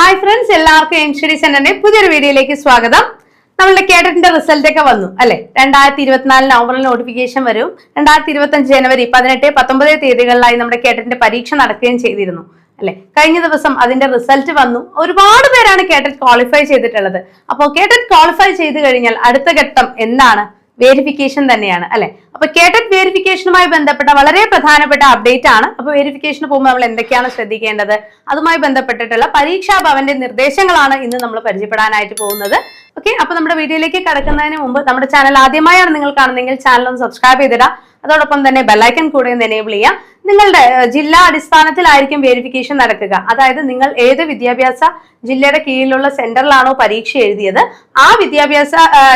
Hi friends എല്ലാവർക്കും aim study സെന്ററിന്റെ പുതിയൊരു വീഡിയോയിലേക്ക് സ്വാഗതം. നമ്മളുടെ കേഡറ്റിന്റെ റിസൾട്ട് ഒക്കെ വന്നു അല്ലെ? രണ്ടായിരത്തി ഇരുപത്തിനാല് നവംബറിൽ നോട്ടിഫിക്കേഷൻ വരും. രണ്ടായിരത്തി ഇരുപത്തി അഞ്ച് ജനുവരി പതിനെട്ട് പത്തൊമ്പത് തീയതികളിലായി നമ്മുടെ കേഡറ്റിന്റെ പരീക്ഷ നടക്കുകയും ചെയ്തിരുന്നു അല്ലെ? കഴിഞ്ഞ ദിവസം അതിന്റെ റിസൾട്ട് വന്നു. ഒരുപാട് പേരാണ് കേട്ടറ്റ് ക്വാളിഫൈ ചെയ്തിട്ടുള്ളത്. അപ്പോൾ കേട്ടറ്റ് ക്വാളിഫൈ ചെയ്ത് കഴിഞ്ഞാൽ അടുത്ത ഘട്ടം എന്താണ്? വേരിഫിക്കേഷൻ തന്നെയാണ് അല്ലെ? അപ്പൊ കേട്ടറ്റ് വേരിഫിക്കേഷനുമായി ബന്ധപ്പെട്ട വളരെ പ്രധാനപ്പെട്ട അപ്ഡേറ്റ് ആണ്. അപ്പൊ വേരിഫിക്കേഷന് പോകുമ്പോൾ നമ്മൾ എന്തൊക്കെയാണ് ശ്രദ്ധിക്കേണ്ടത്? അതുമായി ബന്ധപ്പെട്ടിട്ടുള്ള പരീക്ഷാ ഭവന്റെ നിർദ്ദേശങ്ങളാണ് ഇന്ന് നമ്മൾ പരിചയപ്പെടാനായിട്ട് പോകുന്നത്. ഓക്കെ അപ്പൊ നമ്മുടെ വീഡിയോയിലേക്ക് കടക്കുന്നതിന് മുമ്പ് നമ്മുടെ ചാനൽ ആദ്യമായാണ് നിങ്ങൾ കാണുന്നതെങ്കിൽ ചാനൽ ഒന്ന് സബ്സ്ക്രൈബ് ചെയ്തിടാം അതോടൊപ്പം തന്നെ ബെല്ലൈക്കൺ കൂടെ ഒന്ന് എനേബിൾ ചെയ്യാം നിങ്ങളുടെ ജില്ലാ അടിസ്ഥാനത്തിലായിരിക്കും വേരിഫിക്കേഷൻ നടക്കുക. അതായത് നിങ്ങൾ ഏത് വിദ്യാഭ്യാസ ജില്ലയുടെ കീഴിലുള്ള സെന്ററിലാണോ പരീക്ഷ എഴുതിയത് ആ വിദ്യാഭ്യാസ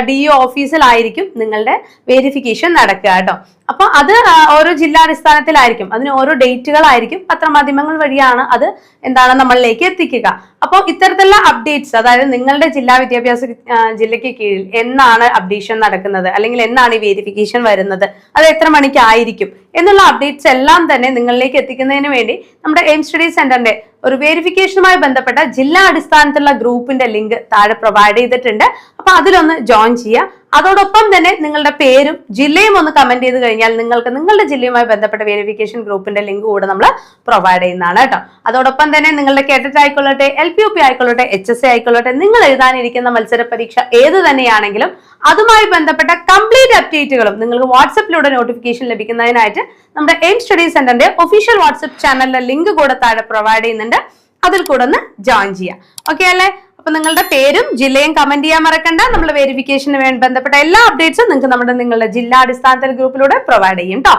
ഡി ഒ ഓഫീസിലായിരിക്കും നിങ്ങളുടെ വേരിഫിക്കേഷൻ നടക്കുക കേട്ടോ. അപ്പൊ അത് ഓരോ ജില്ലാ അടിസ്ഥാനത്തിലായിരിക്കും. അതിന് ഓരോ ഡേറ്റുകളായിരിക്കും. പത്രമാധ്യമങ്ങൾ വഴിയാണ് അത് എന്താണ് നമ്മളിലേക്ക് എത്തിക്കുക. അപ്പോൾ ഇത്തരത്തിലുള്ള അപ്ഡേറ്റ്സ് അതായത് നിങ്ങളുടെ ജില്ലാ വിദ്യാഭ്യാസ ജില്ലയ്ക്ക് കീഴിൽ എന്നാണ് അപ്ഡേഷൻ നടക്കുന്നത്? അല്ലെങ്കിൽ എന്നാണ് ഈ വേരിഫിക്കേഷൻ വരുന്നത്? അത് എത്ര മണിക്കായിരിക്കും? എന്നുള്ള അപ്ഡേറ്റ്സ് എല്ലാം തന്നെ നിങ്ങളിലേക്ക് എത്തിക്കുന്നതിന് വേണ്ടി നമ്മുടെ എയിം സ്റ്റഡി സെന്ററിന്റെ ഒരു വെരിഫിക്കേഷനുമായി ബന്ധപ്പെട്ട ജില്ലാ അടിസ്ഥാനത്തിലുള്ള ഗ്രൂപ്പിന്റെ ലിങ്ക് താഴെ പ്രൊവൈഡ് ചെയ്തിട്ടുണ്ട്. അപ്പൊ അതിലൊന്ന് ജോയിൻ ചെയ്യുക. അതോടൊപ്പം തന്നെ നിങ്ങളുടെ പേരും ജില്ലയും ഒന്ന് കമന്റ് ചെയ്ത് കഴിഞ്ഞാൽ നിങ്ങൾക്ക് നിങ്ങളുടെ ജില്ലയുമായി ബന്ധപ്പെട്ട വെരിഫിക്കേഷൻ ഗ്രൂപ്പിന്റെ ലിങ്ക് കൂടെ നമ്മൾ പ്രൊവൈഡ് ചെയ്യുന്നതാണ് കേട്ടോ. അതോടൊപ്പം തന്നെ നിങ്ങളുടെ കേട്ടറ്റ് ആയിക്കൊള്ളട്ടെ എൽ പി യു പി ആയിക്കൊള്ളട്ടെ എച്ച് എസ് എ ആയിക്കൊള്ളട്ടെ നിങ്ങൾ എഴുതാനിരിക്കുന്ന മത്സര പരീക്ഷ ഏത് തന്നെയാണെങ്കിലും അതുമായി ബന്ധപ്പെട്ട കംപ്ലീറ്റ് അപ്ഡേറ്റുകളും നിങ്ങൾക്ക് വാട്സപ്പിലൂടെ നോട്ടിഫിക്കേഷൻ ലഭിക്കുന്നതിനായിട്ട് നമ്മുടെ എയിം സ്റ്റഡീസ് സെന്ററിന്റെ ഒഫീഷ്യൽ വാട്സപ്പ് ചാനലിലെ ലിങ്ക് കൂടെ താഴെ പ്രൊവൈഡ് ചെയ്യുന്നുണ്ട്. അതിൽ കൂടെ ഒന്ന് ജോയിൻ ചെയ്യാം. ഓക്കെ അല്ലേ? അപ്പൊ നിങ്ങളുടെ പേരും ജില്ലയും കമന്റ് ചെയ്യാൻ മറക്കണ്ട. നമ്മൾ വെരിഫിക്കേഷന് വേണ്ടി ബന്ധപ്പെട്ട എല്ലാ അപ്ഡേറ്റ്സും നിങ്ങൾക്ക് നമ്മുടെ നിങ്ങളുടെ ജില്ലാ അടിസ്ഥാനത്തിൽ ഗ്രൂപ്പിലൂടെ പ്രൊവൈഡ് ചെയ്യും കേട്ടോ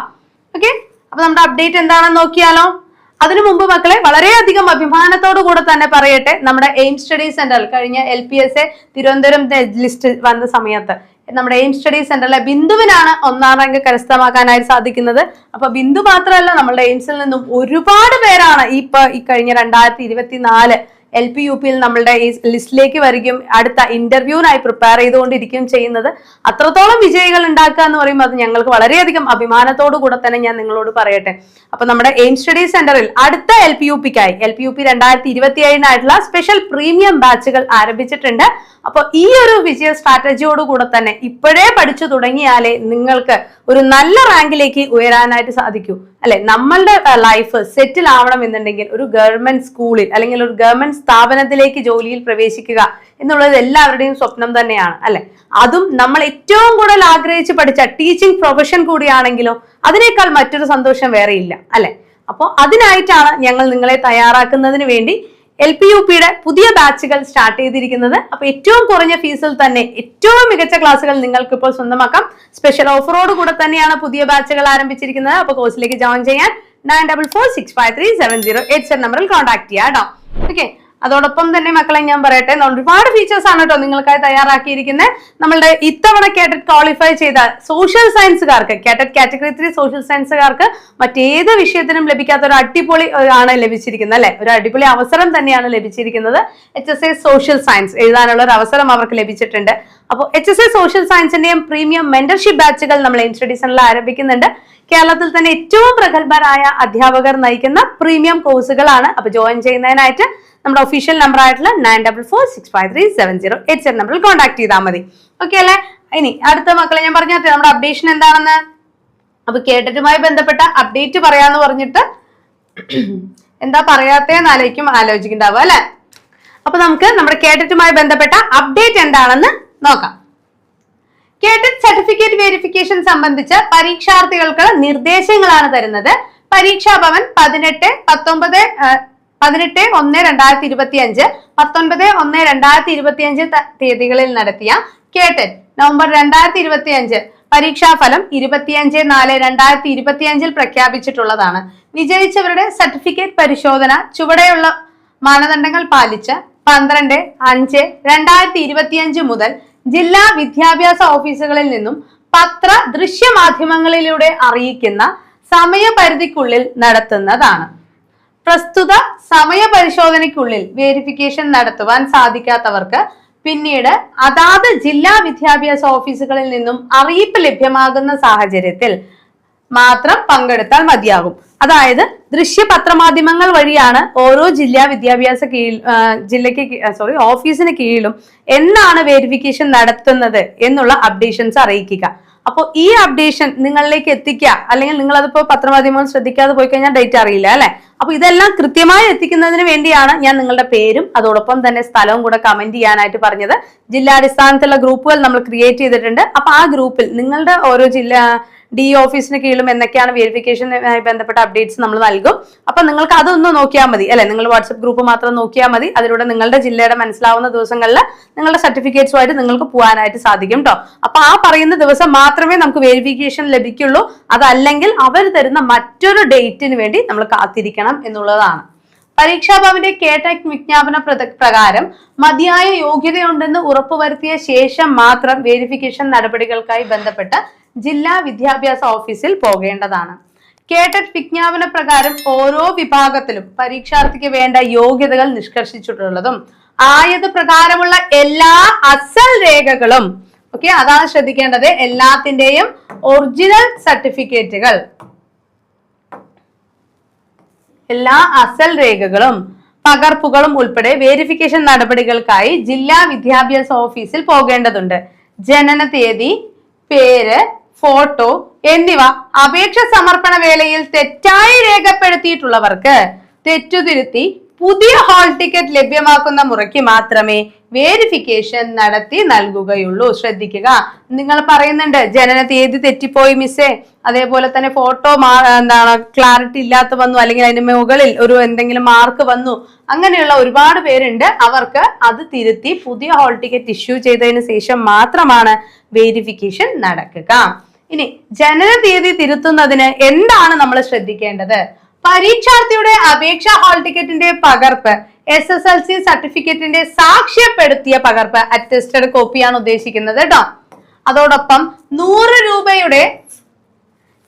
ഓക്കെ അപ്പൊ നമ്മുടെ അപ്ഡേറ്റ് എന്താണെന്ന് നോക്കിയാലോ? അതിനു മുമ്പ് മക്കളെ വളരെയധികം അഭിമാനത്തോടു കൂടെ തന്നെ പറയട്ടെ. നമ്മുടെ എയിം സ്റ്റഡി സെന്റർ കഴിഞ്ഞ L P S A Thiruvananthapuram list വന്ന സമയത്ത് നമ്മുടെ എയിം സ്റ്റഡി സെന്ററിലെ ബിന്ദുവിനാണ് ഒന്നാം റാങ്ക് കരസ്ഥമാക്കാനായിട്ട് സാധിക്കുന്നത്. അപ്പൊ ബിന്ദു മാത്രമല്ല നമ്മുടെ എയിംസിൽ നിന്നും ഒരുപാട് പേരാണ് ഇപ്പൊ ഈ കഴിഞ്ഞ രണ്ടായിരത്തി ഇരുപത്തിനാല് എൽ പി യു പിയിൽ നമ്മളുടെ ഈ ലിസ്റ്റിലേക്ക് വരികയും അടുത്ത ഇന്റർവ്യൂവിനായി പ്രിപ്പയർ ചെയ്തുകൊണ്ടിരിക്കുകയും ചെയ്യുന്നത്. അത്രത്തോളം വിജയികൾ ഉണ്ടാക്കുക എന്ന് പറയുമ്പോൾ അത് ഞങ്ങൾക്ക് വളരെയധികം അഭിമാനത്തോടു കൂടെ തന്നെ ഞാൻ നിങ്ങളോട് പറയട്ടെ. അപ്പൊ നമ്മുടെ എയിം സ്റ്റഡി സെന്ററിൽ അടുത്ത എൽ പി യു പിക്കായി എൽ പി യു പി രണ്ടായിരത്തി ഇരുപത്തി ഏഴിനായിട്ടുള്ള സ്പെഷ്യൽ പ്രീമിയം ബാച്ചുകൾ ആരംഭിച്ചിട്ടുണ്ട്. അപ്പോൾ ഈ ഒരു വിജയ സ്ട്രാറ്റജിയോട് കൂടെ തന്നെ ഇപ്പോഴേ പഠിച്ചു തുടങ്ങിയാലേ നിങ്ങൾക്ക് ഒരു നല്ല റാങ്കിലേക്ക് ഉയരാനായിട്ട് സാധിക്കൂ. അല്ലെ? നമ്മളുടെ ലൈഫ് സെറ്റിൽ ആവണം എന്നുണ്ടെങ്കിൽ ഒരു ഗവൺമെന്റ് സ്കൂളിൽ അല്ലെങ്കിൽ ഒരു ഗവൺമെന്റ് സ്ഥാപനത്തിലേക്ക് ജോലിയിൽ പ്രവേശിക്കുക എന്നുള്ളത് എല്ലാവരുടെയും സ്വപ്നം തന്നെയാണ് അല്ലെ? അതും നമ്മൾ ഏറ്റവും കൂടുതൽ ആഗ്രഹിച്ച് പഠിച്ച ടീച്ചിങ് പ്രൊഫഷൻ കൂടിയാണെങ്കിലോ അതിനേക്കാൾ മറ്റൊരു സന്തോഷം വേറെയില്ല അല്ലെ? അപ്പോൾ അതിനായിട്ടാണ് ഞങ്ങൾ നിങ്ങളെ തയ്യാറാക്കുന്നതിന് വേണ്ടി എൽ പി യു പിയുടെ പുതിയ ബാച്ചുകൾ സ്റ്റാർട്ട് ചെയ്തിരിക്കുന്നത്. അപ്പൊ ഏറ്റവും കുറഞ്ഞ ഫീസിൽ തന്നെ ഏറ്റവും മികച്ച ക്ലാസ്സുകൾ നിങ്ങൾക്ക് ഇപ്പോൾ സ്വന്തമാക്കാം. സ്പെഷ്യൽ ഓഫറോട് കൂടെ തന്നെയാണ് പുതിയ ബാച്ചുകൾ ആരംഭിച്ചിരിക്കുന്നത്. അപ്പൊ കോഴ്സിലേക്ക് ജോയിൻ ചെയ്യാൻ nine double four six five three seven zero eight seven നമ്പറിൽ കോൺടാക്ട് ചെയ്യാം കേട്ടോ ഓക്കെ അതോടൊപ്പം തന്നെ മക്കളെ ഞാൻ പറയട്ടെ ഒരുപാട് ഫീച്ചേഴ്സ് ആണ് കേട്ടോ നിങ്ങൾക്കായി തയ്യാറാക്കിയിരിക്കുന്നത് നമ്മളുടെ ഇത്തവണ കാറ്റഡ് ക്വാളിഫൈ ചെയ്ത social സയൻസുകാർക്ക് K TET category three social സയൻസുകാർക്ക് മറ്റേത് വിഷയത്തിനും ലഭിക്കാത്ത ഒരു അടിപൊളി ആണ് ലഭിച്ചിരിക്കുന്നത് അല്ലെ? ഒരു അടിപൊളി അവസരം തന്നെയാണ് ലഭിച്ചിരിക്കുന്നത്. H S A social science എഴുതാനുള്ള ഒരു അവസരം അവർക്ക് ലഭിച്ചിട്ടുണ്ട്. അപ്പോൾ എച്ച് എസ് എ സോഷ്യൽ സയൻസിന്റെയും പ്രീമിയം മെന്റർഷിപ്പ് ബാച്ചുകൾ നമ്മൾ ഇൻസ്റ്റിറ്റ്യൂഷനിൽ ആരംഭിക്കുന്നുണ്ട്. കേരളത്തിൽ തന്നെ ഏറ്റവും പ്രഗത്ഭരായ അധ്യാപകർ നയിക്കുന്ന പ്രീമിയം കോഴ്സുകളാണ് അപ്പൊ ജോയിൻ ചെയ്യുന്നതിനായിട്ട് നമ്മുടെ ഒഫീഷ്യൽ നമ്പർ ആയിട്ടുള്ള nine double four six five three seven zero eight seven നമ്പറിൽ കോൺടാക്ട് ചെയ്താൽ മതി. ഓക്കെ അല്ലേ? ഇനി അടുത്ത മക്കളെ ഞാൻ പറഞ്ഞാൽ നമ്മുടെ അപ്ഡേഷൻ എന്താണെന്ന്? അപ്പൊ കേട്ടിട്ടുമായി ബന്ധപ്പെട്ട അപ്ഡേറ്റ് പറയാന്ന് പറഞ്ഞിട്ട് എന്താ പറയാത്തേന്ന് ആലോചിക്കും ആലോചിക്കുന്നുണ്ടാവുക അല്ലെ? അപ്പൊ നമുക്ക് നമ്മുടെ കേട്ടിട്ടുമായി ബന്ധപ്പെട്ട അപ്ഡേറ്റ് എന്താണെന്ന് നോക്കാം. കേട്ടറ്റ് സർട്ടിഫിക്കറ്റ് വെരിഫിക്കേഷൻ സംബന്ധിച്ച് പരീക്ഷാർത്ഥികൾക്ക് നിർദ്ദേശങ്ങളാണ് തരുന്നത്. പരീക്ഷാഭവൻ പതിനെട്ട് പത്തൊമ്പത് പതിനെട്ട് ഒന്ന് രണ്ടായിരത്തി ഇരുപത്തി അഞ്ച് പത്തൊൻപത് ഒന്ന് രണ്ടായിരത്തി ഇരുപത്തി അഞ്ച് തീയതികളിൽ നടത്തിയ കേട്ടൻ നവംബർ രണ്ടായിരത്തി ഇരുപത്തി അഞ്ച് പരീക്ഷാഫലം ഇരുപത്തിയഞ്ച് നാല് രണ്ടായിരത്തി ഇരുപത്തിയഞ്ചിൽ പ്രഖ്യാപിച്ചിട്ടുള്ളതാണ്. വിജയിച്ചവരുടെ സർട്ടിഫിക്കറ്റ് പരിശോധന ചുവടെയുള്ള മാനദണ്ഡങ്ങൾ പാലിച്ച് പന്ത്രണ്ട് അഞ്ച് രണ്ടായിരത്തി ഇരുപത്തിയഞ്ച് മുതൽ ജില്ലാ വിദ്യാഭ്യാസ ഓഫീസുകളിൽ നിന്നും പത്ര ദൃശ്യമാധ്യമങ്ങളിലൂടെ അറിയിക്കുന്ന സമയപരിധിക്കുള്ളിൽ നടത്തുന്നതാണ്. പ്രസ്തുത സമയപരിശോധനയ്ക്കുള്ളിൽ വേരിഫിക്കേഷൻ നടത്തുവാൻ സാധിക്കാത്തവർക്ക് പിന്നീട് അതാത് ജില്ലാ വിദ്യാഭ്യാസ ഓഫീസുകളിൽ നിന്നും അറിയിപ്പ് ലഭ്യമാകുന്ന സാഹചര്യത്തിൽ മാത്രം പങ്കെടുത്താൽ മതിയാകും. അതായത് ദൃശ്യ പത്രമാധ്യമങ്ങൾ വഴിയാണ് ഓരോ ജില്ലാ വിദ്യാഭ്യാസ കീഴിൽ ജില്ലയ്ക്ക് സോറി ഓഫീസിന് കീഴിലും എന്നാണ് വേരിഫിക്കേഷൻ നടത്തുന്നത് എന്നുള്ള അപ്ഡേഷൻസ് അറിയിക്കുക. അപ്പോൾ ഈ അപ്ഡേഷൻ നിങ്ങളിലേക്ക് എത്തിക്കുക അല്ലെങ്കിൽ നിങ്ങൾ അതിപ്പോ പത്രമാധ്യമങ്ങൾ ശ്രദ്ധിക്കാതെ പോയി കഴിഞ്ഞാൽ ഡേറ്റ് അറിയില്ല അല്ലെ? അപ്പൊ ഇതെല്ലാം കൃത്യമായി എത്തിക്കുന്നതിന് വേണ്ടിയാണ് ഞാൻ നിങ്ങളുടെ പേരും അതോടൊപ്പം തന്നെ സ്ഥലവും കൂടെ കമന്റ് ചെയ്യാനായിട്ട് പറഞ്ഞത്. ജില്ലാടിസ്ഥാനത്തുള്ള ഗ്രൂപ്പുകൾ നമ്മൾ ക്രിയേറ്റ് ചെയ്തിട്ടുണ്ട്. അപ്പൊ ആ ഗ്രൂപ്പിൽ നിങ്ങളുടെ ഓരോ ജില്ലാ ഡി ഓഫീസിന് കീഴിലും എന്തൊക്കെയാണ് വെരിഫിക്കേഷനുമായി ബന്ധപ്പെട്ട അപ്ഡേറ്റ്സ് നമ്മൾ നൽകും. അപ്പൊ നിങ്ങൾക്ക് അതൊന്ന് നോക്കിയാൽ മതി. അല്ലെ? നിങ്ങൾ വാട്സപ്പ് ഗ്രൂപ്പ് മാത്രം നോക്കിയാൽ മതി. അതിലൂടെ നിങ്ങളുടെ ജില്ലയുടെ മനസ്സിലാവുന്ന ദിവസങ്ങളിൽ നിങ്ങളുടെ സർട്ടിഫിക്കറ്റ്സുമായിട്ട് നിങ്ങൾക്ക് പോകാനായിട്ട് സാധിക്കും കേട്ടോ അപ്പൊ ആ പറയുന്ന ദിവസം മാത്രമേ നമുക്ക് വെരിഫിക്കേഷൻ ലഭിക്കുള്ളൂ. അതല്ലെങ്കിൽ അവർ തരുന്ന മറ്റൊരു ഡേറ്റിന് വേണ്ടി നമ്മൾ കാത്തിരിക്കണം എന്നുള്ളതാണ്. പരീക്ഷാ ഭവന്റെ കേടെക് വിജ്ഞാപന പ്രകാരം മതിയായ യോഗ്യതയുണ്ടെന്ന് ഉറപ്പുവരുത്തിയ ശേഷം മാത്രം വെരിഫിക്കേഷൻ നടപടികൾക്കായി ബന്ധപ്പെട്ട് ജില്ലാ വിദ്യാഭ്യാസ ഓഫീസിൽ പോകേണ്ടതാണ്. കേട്ടറ്റ് വിജ്ഞാപന പ്രകാരം ഓരോ വിഭാഗത്തിലും പരീക്ഷാർത്ഥിക്ക് വേണ്ട യോഗ്യതകൾ നിഷ്കർഷിച്ചിട്ടുള്ളതും ആയത് പ്രകാരമുള്ള എല്ലാ അസൽ രേഖകളും ഓക്കെ അതാണ് ശ്രദ്ധിക്കേണ്ടത് എല്ലാത്തിന്റെയും ഒറിജിനൽ സർട്ടിഫിക്കറ്റുകൾ. എല്ലാ അസൽ രേഖകളും പകർപ്പുകളും ഉൾപ്പെടെ വേരിഫിക്കേഷൻ നടപടികൾക്കായി ജില്ലാ വിദ്യാഭ്യാസ ഓഫീസിൽ പോകേണ്ടതുണ്ട്. ജനന തീയതി പേര് ഫോട്ടോ എന്നിവ അപേക്ഷ സമർപ്പണ വേളയിൽ തെറ്റായി രേഖപ്പെടുത്തിയിട്ടുള്ളവർക്ക് തെറ്റുതിരുത്തി പുതിയ ഹാൾ ടിക്കറ്റ് ലഭ്യമാക്കുന്ന മുറയ്ക്ക് മാത്രമേ വേരിഫിക്കേഷൻ നടത്തി നൽകുകയുള്ളൂ. ശ്രദ്ധിക്കുക. നിങ്ങൾ പറയുന്നുണ്ട് ജനന തീയതി തെറ്റിപ്പോയി മിസ്സേ. അതേപോലെ തന്നെ ഫോട്ടോ എന്താണ് ക്ലാരിറ്റി ഇല്ലാത്ത വന്നു അല്ലെങ്കിൽ അതിന് മുകളിൽ ഒരു എന്തെങ്കിലും മാർക്ക് വന്നു. അങ്ങനെയുള്ള ഒരുപാട് പേരുണ്ട്. അവർക്ക് അത് തിരുത്തി പുതിയ ഹോൾ ടിക്കറ്റ് ഇഷ്യൂ ചെയ്തതിന് ശേഷം മാത്രമാണ് വേരിഫിക്കേഷൻ നടക്കുക. ഇനി ജനന തീയതി തിരുത്തുന്നതിന് എന്താണ് നമ്മൾ ശ്രദ്ധിക്കേണ്ടത്? പരീക്ഷാർത്ഥിയുടെ അപേക്ഷാ ഹാൾ ടിക്കറ്റിന്റെ പകർപ്പ്. എസ് എസ് എൽ സി സർട്ടിഫിക്കറ്റിന്റെ സാക്ഷ്യപ്പെടുത്തിയ പകർപ്പ് അറ്റസ്റ്റഡ് കോപ്പിയാണ് ഉദ്ദേശിക്കുന്നത് കേട്ടോ അതോടൊപ്പം നൂറ് രൂപയുടെ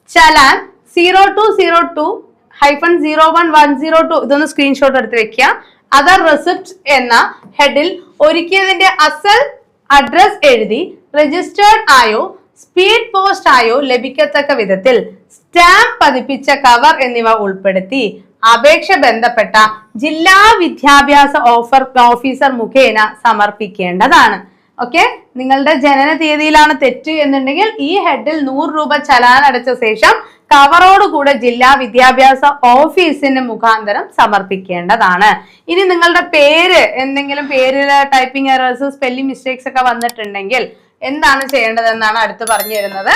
challan zero two zero two hyphen zero one one zero two ഇതൊന്ന് സ്ക്രീൻഷോട്ട് എടുത്ത് വെക്കുക അതർ റെസിപ്റ്റ് എന്ന ഹെഡിൽ ഒരുക്കിയതിന്റെ അസൽ അഡ്രസ് എഴുതി രജിസ്റ്റേർഡ് ആയോ സ്പീഡ് പോസ്റ്റ് ആയോ ലഭിക്കത്തക്ക വിധത്തിൽ സ്റ്റാമ്പ് പതിപ്പിച്ച കവർ എന്നിവ ഉൾപ്പെടുത്തി. അപേക്ഷ ബന്ധപ്പെട്ട ജില്ലാ വിദ്യാഭ്യാസ ഓഫർ ഓഫീസർ മുഖേന സമർപ്പിക്കേണ്ടതാണ്. ഓക്കെ? നിങ്ങളുടെ ജനന തീയതിയിലാണ് തെറ്റ് എന്നുണ്ടെങ്കിൽ ഈ ഹെഡിൽ നൂറ് രൂപ ചലാൻ അടച്ച ശേഷം കവറോടുകൂടെ ജില്ലാ വിദ്യാഭ്യാസ ഓഫീസിന് മുഖാന്തരം സമർപ്പിക്കേണ്ടതാണ്. ഇനി നിങ്ങളുടെ പേര് എന്തെങ്കിലും പേരിൽ ടൈപ്പിംഗ് എറേഴ്സ് സ്പെല്ലിംഗ് മിസ്റ്റേക്സ് ഒക്കെ വന്നിട്ടുണ്ടെങ്കിൽ എന്താണ് ചെയ്യേണ്ടതെന്നാണ് അടുത്ത് പറഞ്ഞു തരുന്നത്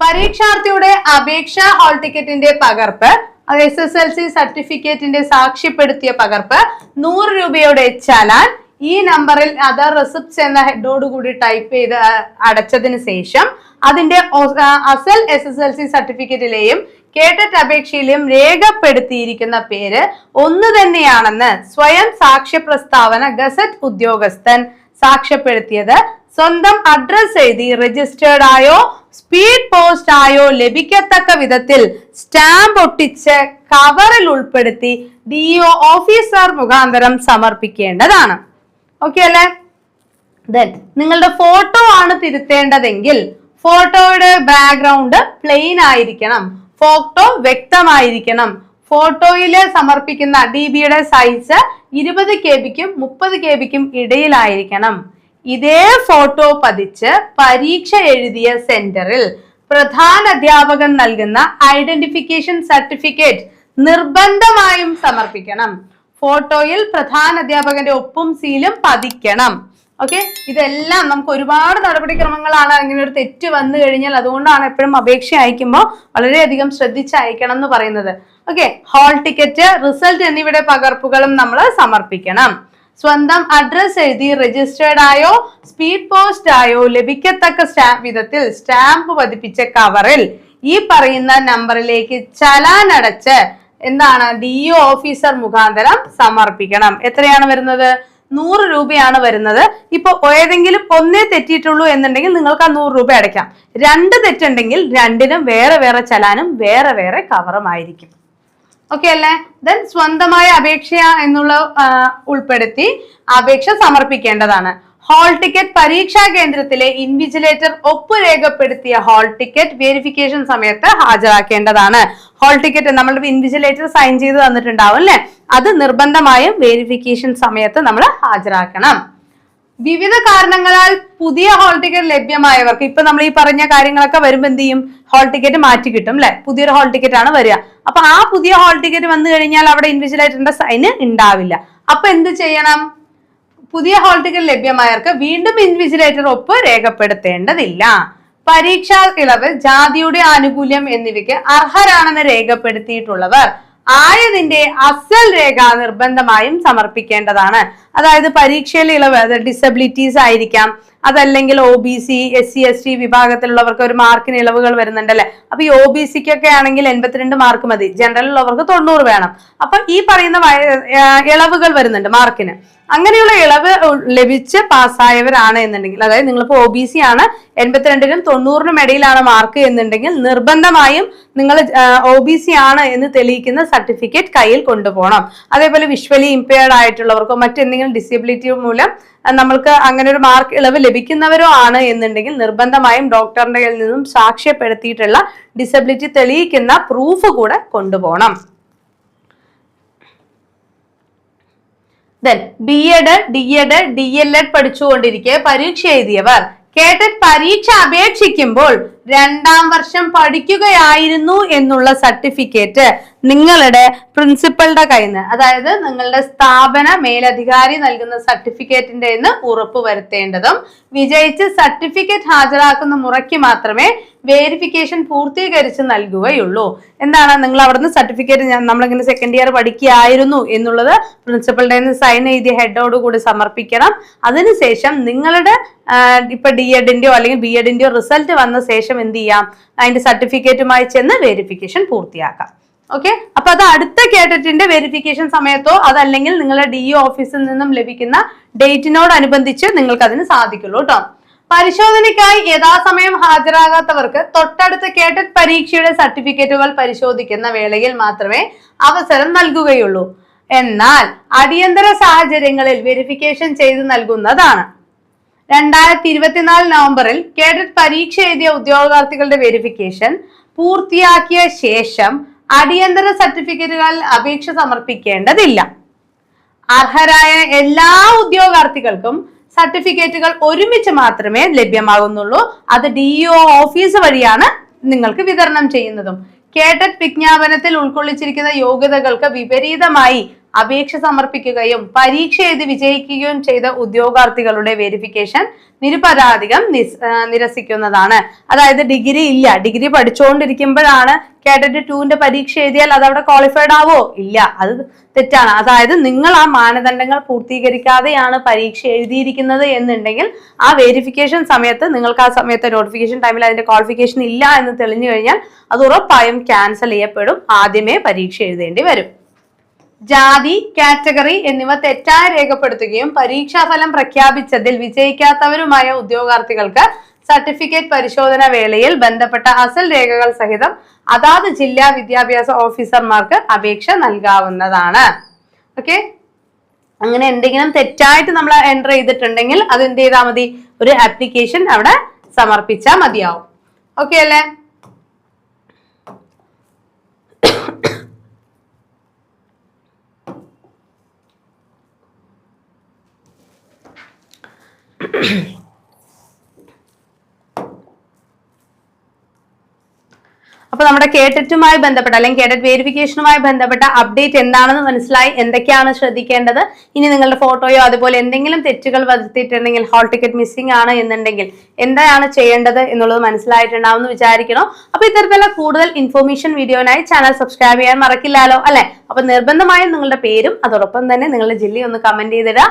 പരീക്ഷാർത്ഥിയുടെ അപേക്ഷാ ഹാൾ ടിക്കറ്റിന്റെ പകർപ്പ് എസ് എസ് എൽ സി സർട്ടിഫിക്കറ്റിന്റെ സാക്ഷ്യപ്പെടുത്തിയ പകർപ്പ് നൂറ് രൂപയോടെ ചലാൻ ഈ നമ്പറിൽ അതർ റെസിപ്റ്റ്സ് എന്ന ഹെഡോട് കൂടി ടൈപ്പ് ചെയ്ത് അടച്ചതിന് ശേഷം അതിന്റെ അസൽ എസ് എസ് എൽ സി സർട്ടിഫിക്കറ്റിലെയും കേട്ടറ്റ് അപേക്ഷയിലും രേഖപ്പെടുത്തിയിരിക്കുന്ന പേര് ഒന്ന് തന്നെയാണെന്ന് സ്വയം സാക്ഷ്യ പ്രസ്താവന ഗസറ്റ് ഉദ്യോഗസ്ഥൻ സാക്ഷ്യപ്പെടുത്തിയത് സ്വന്തം അഡ്രസ് എഴുതി രജിസ്റ്റേർഡ് ആയോ സ്പീഡ് പോസ്റ്റ് ആയോ ലഭിക്കത്തക്ക വിധത്തിൽ സ്റ്റാമ്പ് ഒട്ടിച്ച് കവറിൽ ഉൾപ്പെടുത്തി ഡിഒ ഓഫീസർ മുഖാന്തരം സമർപ്പിക്കേണ്ടതാണ്. ഓക്കെ അല്ലേ? ദെൻ നിങ്ങളുടെ ഫോട്ടോ ആണ് തിരുത്തേണ്ടതെങ്കിൽ ഫോട്ടോയുടെ ബാക്ക്ഗ്രൗണ്ട് പ്ലെയിൻ ആയിരിക്കണം. ഫോട്ടോ വ്യക്തമായിരിക്കണം. ഫോട്ടോയിൽ സമർപ്പിക്കുന്ന ഡി ബിയുടെ സൈസ് ഇരുപത് കെ ബിക്കും മുപ്പത് കെ ബിക്കും ഇടയിലായിരിക്കണം. ഇതേ ഫോട്ടോ പതിച്ച് പരീക്ഷ എഴുതിയ സെന്ററിൽ പ്രധാന അധ്യാപകൻ നൽകുന്ന ഐഡന്റിഫിക്കേഷൻ സർട്ടിഫിക്കറ്റ് നിർബന്ധമായും സമർപ്പിക്കണം. ഫോട്ടോയിൽ പ്രധാന അധ്യാപകന്റെ ഒപ്പും സീലും പതിക്കണം. ഓക്കെ? ഇതെല്ലാം നമുക്ക് ഒരുപാട് നടപടിക്രമങ്ങളാണ് അങ്ങനെ ഒരു തെറ്റ് വന്നു കഴിഞ്ഞാൽ അതുകൊണ്ടാണ് എപ്പോഴും അപേക്ഷ അയക്കുമ്പോൾ വളരെയധികം ശ്രദ്ധിച്ച് അയക്കണം എന്ന് പറയുന്നത്. ഓക്കെ? ഹാൾ ടിക്കറ്റ് റിസൾട്ട് എന്നിവയുടെ പകർപ്പുകളും നമ്മൾ സമർപ്പിക്കണം. സ്വന്തം അഡ്രസ് എഴുതി രജിസ്റ്റേർഡ് ആയോ സ്പീഡ് പോസ്റ്റ് ആയോ ലഭിക്കത്തക്ക സ്റ്റാമ്പ് വിധത്തിൽ സ്റ്റാമ്പ് പതിപ്പിച്ച കവറിൽ ഈ പറയുന്ന നമ്പറിലേക്ക് ചലാൻ അടച്ച് എന്താണ് ഡി ഒ ഓഫീസർ മുഖാന്തരം സമർപ്പിക്കണം. എത്രയാണ് വരുന്നത്? നൂറ് രൂപയാണ് വരുന്നത്. ഇപ്പൊ ഏതെങ്കിലും ഒന്നേ തെറ്റിയിട്ടുള്ളൂ എന്നുണ്ടെങ്കിൽ നിങ്ങൾക്ക് ആ നൂറ് രൂപ അടയ്ക്കാം. രണ്ട് തെറ്റുണ്ടെങ്കിൽ രണ്ടിനും വേറെ വേറെ ചലാനും വേറെ വേറെ കവറും ആയിരിക്കും. ഓക്കെ അല്ലേ? ദെൻ സ്വന്തമായ അപേക്ഷ എന്നുള്ള ഉൾപ്പെടുത്തി അപേക്ഷ സമർപ്പിക്കേണ്ടതാണ്. ഹാൾ ടിക്കറ്റ് പരീക്ഷാ കേന്ദ്രത്തിലെ ഇൻവിജിലേറ്റർ ഒപ്പ് രേഖപ്പെടുത്തിയ ഹാൾ ടിക്കറ്റ് വെരിഫിക്കേഷൻ സമയത്ത് ഹാജരാക്കേണ്ടതാണ്. ഹാൾ ടിക്കറ്റ് നമ്മൾ ഇൻവിജിലേറ്റർ സൈൻ ചെയ്ത് തന്നിട്ടുണ്ടാവും അല്ലെ? അത് നിർബന്ധമായും വെരിഫിക്കേഷൻ സമയത്ത് നമ്മൾ ഹാജരാക്കണം. വിവിധ കാരണങ്ങളാൽ പുതിയ ഹാൾ ടിക്കറ്റ് ലഭ്യമായവർക്ക് ഇപ്പൊ നമ്മൾ ഈ പറഞ്ഞ കാര്യങ്ങളൊക്കെ വരുമ്പോൾ എന്ത് ചെയ്യും? ഹോൾ ടിക്കറ്റ് മാറ്റി കിട്ടും അല്ലെ പുതിയൊരു ഹോൾ ടിക്കറ്റ് ആണ് വരിക. അപ്പൊ ആ പുതിയ ഹോൾ ടിക്കറ്റ് വന്നു കഴിഞ്ഞാൽ അവിടെ ഇൻവിജിലേറ്ററിന്റെ സൈന് ഉണ്ടാവില്ല. അപ്പൊ എന്ത് ചെയ്യണം? പുതിയ ഹോൾ ടിക്കറ്റ് ലഭ്യമായവർക്ക് വീണ്ടും ഇൻവിജിലേറ്റർ ഒപ്പ് രേഖപ്പെടുത്തേണ്ടതില്ല. പരീക്ഷാ ഇളവ് ജാതിയുടെ ആനുകൂല്യം എന്നിവയ്ക്ക് അർഹരാണെന്ന് രേഖപ്പെടുത്തിയിട്ടുള്ളവർ ആയതിന്റെ അസൽ രേഖ നിർബന്ധമായും സമർപ്പിക്കേണ്ടതാണ്. അതായത് പരീക്ഷയിലെ ഇളവ് അത് ഡിസബിലിറ്റീസ് ആയിരിക്കാം അതല്ലെങ്കിൽ O B C S C S T വിഭാഗത്തിലുള്ളവർക്ക് ഒരു മാർക്കിന് ഇളവുകൾ വരുന്നുണ്ട് അല്ലെ? അപ്പൊ ഈ ഒ ബി സിക്കൊക്കെ ആണെങ്കിൽ എൺപത്തിരണ്ട് മാർക്ക് മതി. ജനറൽ ഉള്ളവർക്ക് തൊണ്ണൂറ് വേണം. അപ്പൊ ഈ പറയുന്ന ഇളവുകൾ വരുന്നുണ്ട് മാർക്കിന്. അങ്ങനെയുള്ള ഇളവ് ലഭിച്ച് പാസ്സായവരാണ് എന്നുണ്ടെങ്കിൽ അതായത് നിങ്ങളിപ്പോ ഒ ബി സി ആണ് എൺപത്തിരണ്ടിനും തൊണ്ണൂറിനും ഇടയിലാണ് മാർക്ക് എന്നുണ്ടെങ്കിൽ നിർബന്ധമായും നിങ്ങൾ ഒ ബി സി ആണ് എന്ന് തെളിയിക്കുന്ന സർട്ടിഫിക്കറ്റ് കയ്യിൽ കൊണ്ടുപോകണം. അതേപോലെ വിഷ്വലി ഇമ്പയർഡ് ആയിട്ടുള്ളവർക്കോ മറ്റെന്തെങ്കിലും ഡിസബിലിറ്റി മൂലം നമ്മൾക്ക് അങ്ങനെ ഒരു മാർക്ക് ഇളവ് ലഭിക്കുന്നവരോ ആണ് എന്നുണ്ടെങ്കിൽ നിർബന്ധമായും ഡോക്ടറിന്റെ കയ്യിൽ നിന്നും സാക്ഷ്യപ്പെടുത്തിയിട്ടുള്ള ഡിസബിലിറ്റി തെളിയിക്കുന്ന പ്രൂഫ് കൂടെ കൊണ്ടുപോകണം. Then B Ed D Ed D L Ed പഠിച്ചുകൊണ്ടിരിക്കെ പരീക്ഷ എഴുതിയവർ. കേട്ടറ്റ് പരീക്ഷ അപേക്ഷിക്കുമ്പോൾ രണ്ടാം വർഷം പഠിക്കുകയായിരുന്നു എന്നുള്ള സർട്ടിഫിക്കറ്റ് നിങ്ങളുടെ പ്രിൻസിപ്പളുടെ കയ്യിൽ നിന്ന് അതായത് നിങ്ങളുടെ സ്ഥാപന മേലധികാരി നൽകുന്ന സർട്ടിഫിക്കറ്റിന്റെ നിന്ന് ഉറപ്പ് വരുത്തേണ്ടതും വിജയിച്ച് സർട്ടിഫിക്കറ്റ് ഹാജരാക്കുന്ന മുറയ്ക്ക് മാത്രമേ വേരിഫിക്കേഷൻ പൂർത്തീകരിച്ച് നൽകുകയുള്ളൂ. എന്താണ്? നിങ്ങൾ അവിടുന്ന് സർട്ടിഫിക്കറ്റ് ഞാൻ നമ്മളിങ്ങനെ സെക്കൻഡ് ഇയർ പഠിക്കുകയായിരുന്നു എന്നുള്ളത് പ്രിൻസിപ്പളുടെ സൈൻ എഴുതിയ ഹെഡോട് കൂടി സമർപ്പിക്കണം. അതിനുശേഷം നിങ്ങളുടെ ഇപ്പൊ ഡി എഡിന്റെയോ അല്ലെങ്കിൽ ബി എഡിന്റെയോ റിസൾട്ട് വന്ന ശേഷം എന്ത് ചെയ്യാം? അതിന്റെ സർട്ടിഫിക്കറ്റുമായി ചെന്ന് വേരിഫിക്കേഷൻ പൂർത്തിയാക്കാം. ഓക്കെ അപ്പൊ അത് അടുത്ത കേഡറ്റിന്റെ വെരിഫിക്കേഷൻ സമയത്തോ അതല്ലെങ്കിൽ നിങ്ങളുടെ ഡി ഓഫീസിൽ നിന്നും ലഭിക്കുന്ന ഡേറ്റിനോടനുബന്ധിച്ച് നിങ്ങൾക്ക് അതിന് സാധിക്കുള്ളൂ കേട്ടോ പരിശോധനയ്ക്കായി യഥാസമയം ഹാജരാകാത്തവർക്ക് തൊട്ടടുത്ത കേട്ടറ്റ് പരീക്ഷയുടെ സർട്ടിഫിക്കറ്റുകൾ പരിശോധിക്കുന്ന വേളയിൽ മാത്രമേ അവസരം നൽകുകയുള്ളൂ. എന്നാൽ അടിയന്തര സാഹചര്യങ്ങളിൽ വെരിഫിക്കേഷൻ ചെയ്ത് നൽകുന്നതാണ്. രണ്ടായിരത്തി ഇരുപത്തിനാല് നവംബറിൽ കേഡറ്റ് പരീക്ഷ എഴുതിയ ഉദ്യോഗാർത്ഥികളുടെ വെരിഫിക്കേഷൻ പൂർത്തിയാക്കിയ ശേഷം അടിയന്തര സർട്ടിഫിക്കറ്റുകൾ അപേക്ഷ സമർപ്പിക്കേണ്ടതില്ല. അർഹരായ എല്ലാ ഉദ്യോഗാർത്ഥികൾക്കും സർട്ടിഫിക്കറ്റുകൾ ഒരുമിച്ച് മാത്രമേ ലഭ്യമാകുന്നുള്ളൂ. അത് ഡി ഓഫീസ് വഴിയാണ് നിങ്ങൾക്ക് വിതരണം ചെയ്യുന്നതും. കേട്ടറ്റ് വിജ്ഞാപനത്തിൽ ഉൾക്കൊള്ളിച്ചിരിക്കുന്ന യോഗ്യതകൾക്ക് വിപരീതമായി അപേക്ഷ സമർപ്പിക്കുകയും പരീക്ഷ എഴുതി വിജയിക്കുകയും ചെയ്ത ഉദ്യോഗാർത്ഥികളുടെ വെരിഫിക്കേഷൻ നിരുപരാധികം നിരസിക്കുന്നതാണ്. അതായത് ഡിഗ്രി ഇല്ല. ഡിഗ്രി പഠിച്ചുകൊണ്ടിരിക്കുമ്പോഴാണ് കാറ്റഗറി ടുവിന്റെ പരീക്ഷ എഴുതിയാൽ അത് അവിടെ ക്വാളിഫൈഡ് ആവോ? ഇല്ല. അത് തെറ്റാണ്. അതായത് നിങ്ങൾ ആ മാനദണ്ഡങ്ങൾ പൂർത്തീകരിക്കാതെയാണ് പരീക്ഷ എഴുതിയിരിക്കുന്നത് എന്നുണ്ടെങ്കിൽ ആ വെരിഫിക്കേഷൻ സമയത്ത് നിങ്ങൾക്ക് ആ സമയത്ത് നോട്ടിഫിക്കേഷൻ ടൈമിൽ അതിന്റെ ക്വാളിഫിക്കേഷൻ ഇല്ല എന്ന് തെളിഞ്ഞു കഴിഞ്ഞാൽ അത് ഉറപ്പായും ക്യാൻസൽ ചെയ്യപ്പെടും. ആദ്യമേ പരീക്ഷ എഴുതേണ്ടി വരും. ജാതി കാറ്റഗറി എന്നിവ തെറ്റായി രേഖപ്പെടുത്തുകയും പരീക്ഷാഫലം പ്രഖ്യാപിച്ചതിൽ വിജയിക്കാത്തവരുമായ ഉദ്യോഗാർത്ഥികൾക്ക് സർട്ടിഫിക്കറ്റ് പരിശോധന വേളയിൽ ബന്ധപ്പെട്ട അസൽ രേഖകൾ സഹിതം അതാത് ജില്ലാ വിദ്യാഭ്യാസ ഓഫീസർമാർക്ക് അപേക്ഷ നൽകാവുന്നതാണ്. ഓക്കെ? അങ്ങനെ എന്തെങ്കിലും തെറ്റായിട്ട് നമ്മൾ എന്റർ ചെയ്തിട്ടുണ്ടെങ്കിൽ അത് എന്ത് ചെയ്താൽ മതി? ഒരു ആപ്ലിക്കേഷൻ അവിടെ സമർപ്പിച്ചാൽ മതിയാവും. ഓക്കെ അല്ലേ? അപ്പൊ നമ്മുടെ കേട്ടറ്റുമായി ബന്ധപ്പെട്ട അല്ലെങ്കിൽ കേട്ടറ്റ് വേരിഫിക്കേഷനുമായി ബന്ധപ്പെട്ട അപ്ഡേറ്റ് എന്താണെന്ന് മനസ്സിലായി എന്തൊക്കെയാണ് ശ്രദ്ധിക്കേണ്ടത്. ഇനി നിങ്ങളുടെ ഫോട്ടോയോ അതുപോലെ എന്തെങ്കിലും തെറ്റുകൾ വരുത്തിയിട്ടുണ്ടെങ്കിൽ ഹാൾ ടിക്കറ്റ് മിസ്സിംഗ് ആണ് എന്നുണ്ടെങ്കിൽ എന്താണ് ചെയ്യേണ്ടത് എന്നുള്ളത് മനസ്സിലായിട്ടുണ്ടാവും എന്ന് വിചാരിക്കണം അപ്പൊ ഇത്തരത്തിലുള്ള കൂടുതൽ ഇൻഫോർമേഷൻ വീഡിയോനായി ചാനൽ സബ്സ്ക്രൈബ് ചെയ്യാൻ മറക്കില്ലല്ലോ അല്ലെ? അപ്പൊ നിർബന്ധമായും നിങ്ങളുടെ പേരും അതോടൊപ്പം തന്നെ നിങ്ങളുടെ ജില്ലയും ഒന്ന് കമന്റ് ചെയ്തിടുക.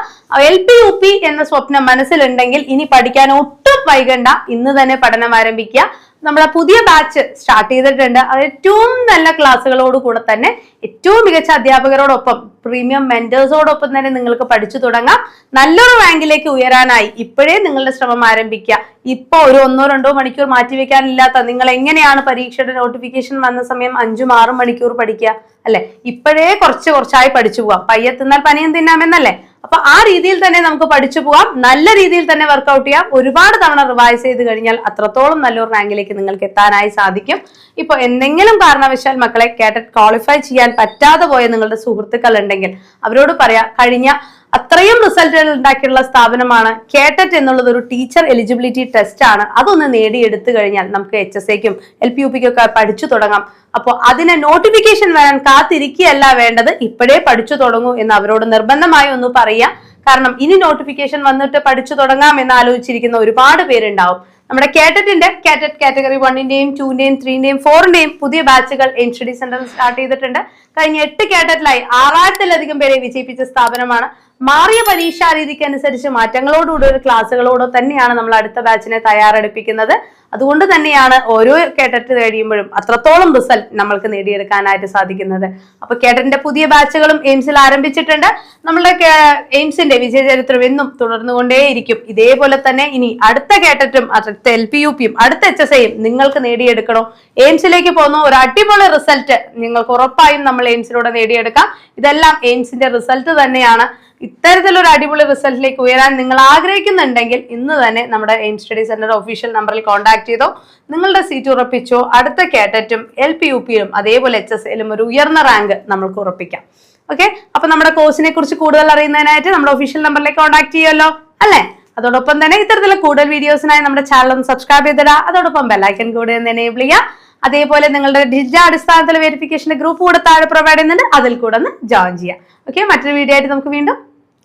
എൽ പി യു പി എന്ന സ്വപ്നം മനസ്സിലുണ്ടെങ്കിൽ ഇനി പഠിക്കാൻ ഒട്ടും വൈകണ്ട. ഇന്ന് തന്നെ പഠനം ആരംഭിക്കുക. നമ്മുടെ പുതിയ ബാച്ച് സ്റ്റാർട്ട് ചെയ്തിട്ടുണ്ട്. അത് ഏറ്റവും നല്ല ക്ലാസ്സുകളോട് കൂടെ തന്നെ ഏറ്റവും മികച്ച അധ്യാപകരോടൊപ്പം പ്രീമിയം മെന്റേഴ്സോടൊപ്പം തന്നെ നിങ്ങൾക്ക് പഠിച്ചു തുടങ്ങാം. നല്ലൊരു റാങ്കിലേക്ക് ഉയരാനായി ഇപ്പോഴേ നിങ്ങളുടെ ശ്രമം ആരംഭിക്കുക. ഇപ്പൊ ഒരു ഒന്നോ രണ്ടോ മണിക്കൂർ മാറ്റിവെക്കാനില്ലാത്ത നിങ്ങൾ എങ്ങനെയാണ് പരീക്ഷയുടെ നോട്ടിഫിക്കേഷൻ വന്ന സമയം അഞ്ചും ആറും മണിക്കൂർ പഠിക്കുക? അല്ലെ? ഇപ്പോഴേ കുറച്ച് കുറച്ചായി പഠിച്ചു പോവാം. പയ്യെ തിന്നാൽ പനിയും തിന്നാമെന്നല്ലേ അപ്പൊ ആ രീതിയിൽ തന്നെ നമുക്ക് പഠിച്ചു പോവാം. നല്ല രീതിയിൽ തന്നെ വർക്കൗട്ട് ചെയ്യാം. ഒരുപാട് തവണ റിവൈസ് ചെയ്ത് കഴിഞ്ഞാൽ അത്രത്തോളം നല്ലൊരു റാങ്കിലേക്ക് നിങ്ങൾക്ക് എത്താനായി സാധിക്കും. ഇപ്പൊ എന്തെങ്കിലും കാരണവശാൽ മക്കളെ കേട്ടറ്റ് ക്വാളിഫൈ ചെയ്യാൻ പറ്റാതെ പോയ നിങ്ങളുടെ സുഹൃത്തുക്കൾ ഉണ്ടെങ്കിൽ അവരോട് പറയാ കഴിഞ്ഞ അത്രയും റിസൾട്ടുകൾ ഉണ്ടാക്കിയുള്ള സ്ഥാപനമാണ് കേട്ടറ്റ് എന്നുള്ളത് ഒരു ടീച്ചർ എലിജിബിലിറ്റി ടെസ്റ്റ് ആണ്. അതൊന്ന് നേടിയെടുത്തു കഴിഞ്ഞാൽ നമുക്ക് എച്ച് എസ് എക്കും എൽ പി യു പിക്കൊക്കെ പഠിച്ചു തുടങ്ങാം. അപ്പോൾ അതിനെ നോട്ടിഫിക്കേഷൻ വരാൻ കാത്തിരിക്കുകയല്ല വേണ്ടത്. ഇപ്പോഴേ പഠിച്ചു തുടങ്ങൂ എന്ന് അവരോട് നിർബന്ധമായി ഒന്ന് പറയുക. കാരണം ഇനി നോട്ടിഫിക്കേഷൻ വന്നിട്ട് പഠിച്ചു തുടങ്ങാം എന്ന് ആലോചിച്ചിരിക്കുന്ന ഒരുപാട് പേരുണ്ടാവും. നമ്മുടെ കേറ്ററ്റിന്റെ കാറ്ററ്റ് കാറ്റഗറി വണ്ണിന്റെയും ടൂന്റെയും ത്രീന്റെയും ഫോറിന്റെയും പുതിയ ബാച്ചുകൾ എൻ സെന്ററിൽ സ്റ്റാർട്ട് ചെയ്തിട്ടുണ്ട്. കഴിഞ്ഞ എട്ട് കേട്ടറ്റിലായി ആറായിരത്തിലധികം പേരെ വിജയിപ്പിച്ച സ്ഥാപനമാണ്. മാറിയ പരീക്ഷാ രീതിക്ക് അനുസരിച്ച് മാറ്റങ്ങളോടുകൂടി ഒരു ക്ലാസ്സുകളോടോ തന്നെയാണ് നമ്മൾ അടുത്ത ബാച്ചിനെ തയ്യാറെടുപ്പിക്കുന്നത്. അതുകൊണ്ട് തന്നെയാണ് ഓരോ കേട്ടറ്റ് കഴിയുമ്പോഴും അത്രത്തോളം റിസൾട്ട് നമ്മൾക്ക് നേടിയെടുക്കാനായിട്ട് സാധിക്കുന്നത്. അപ്പൊ കേട്ടറ്റിന്റെ പുതിയ ബാച്ചുകളും എയിംസിൽ ആരംഭിച്ചിട്ടുണ്ട്. നമ്മളുടെ എയിംസിന്റെ വിജയചരിത്രം എന്നും തുടർന്നുകൊണ്ടേയിരിക്കും. ഇതേപോലെ തന്നെ ഇനി അടുത്ത കേട്ടറ്റും അടുത്ത എൽ പി യു പിയും അടുത്ത എച്ച് എസ് ഐയും നിങ്ങൾക്ക് നേടിയെടുക്കണോ? എയിംസിലേക്ക് പോകുന്ന ഒരു അടിപൊളി റിസൾട്ട് നിങ്ങൾക്ക് ഉറപ്പായും നമ്മൾ എയിംസിലൂടെ നേടിയെടുക്കാം. ഇതെല്ലാം എയിംസിന്റെ റിസൾട്ട് തന്നെയാണ്. ഇത്തരത്തിലൊരു അടിപൊളി റിസൾട്ടിലേക്ക് ഉയരാൻ നിങ്ങൾ ആഗ്രഹിക്കുന്നുണ്ടെങ്കിൽ ഇന്ന് തന്നെ നമ്മുടെ എയിം സ്റ്റഡി സെന്റർ ഒഫീഷ്യൽ നമ്പറിൽ കോൺടാക്ട് ചെയ്തോ നിങ്ങളുടെ സീറ്റ് ഉറപ്പിച്ചോ അടുത്ത കാറ്ററ്റും എൽ പി യു പിയിലും അതേപോലെ എച്ച് എസ് എല്ലും ഒരു ഉയർന്ന റാങ്ക് നമ്മൾക്ക് ഉറപ്പിക്കാം. ഓക്കെ അപ്പൊ നമ്മുടെ കോഴ്സിനെ കുറിച്ച് കൂടുതൽ അറിയുന്നതിനായിട്ട് നമ്മുടെ ഒഫീഷ്യൽ നമ്പറിലേക്ക് കോൺടാക്ട് ചെയ്യുമല്ലോ അല്ലേ? അതോടൊപ്പം തന്നെ ഇത്തരത്തിലുള്ള കൂടുതൽ വീഡിയോസിനായി നമ്മുടെ ചാനൽ ഒന്ന് സബ്സ്ക്രൈബ് ചെയ്തിടുക അതോടൊപ്പം ബെല്ലൈക്കൻ കൂടെ ഒന്ന് എനേബിൾ ചെയ്യുക അതേപോലെ നിങ്ങളുടെ ഡിജിറ്റൽ അടിസ്ഥാനത്തിലെ വെരിഫിക്കേഷന്റെ ഗ്രൂപ്പ് കൂടെ താഴെ പ്രൊവൈഡ് ചെയ്യുന്നുണ്ട് അതിൽ കൂടെ ഒന്ന് ജോയിൻ ചെയ്യാം. ഓക്കെ മറ്റൊരു വീഡിയോ ആയിട്ട് നമുക്ക് വീണ്ടും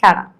Haga.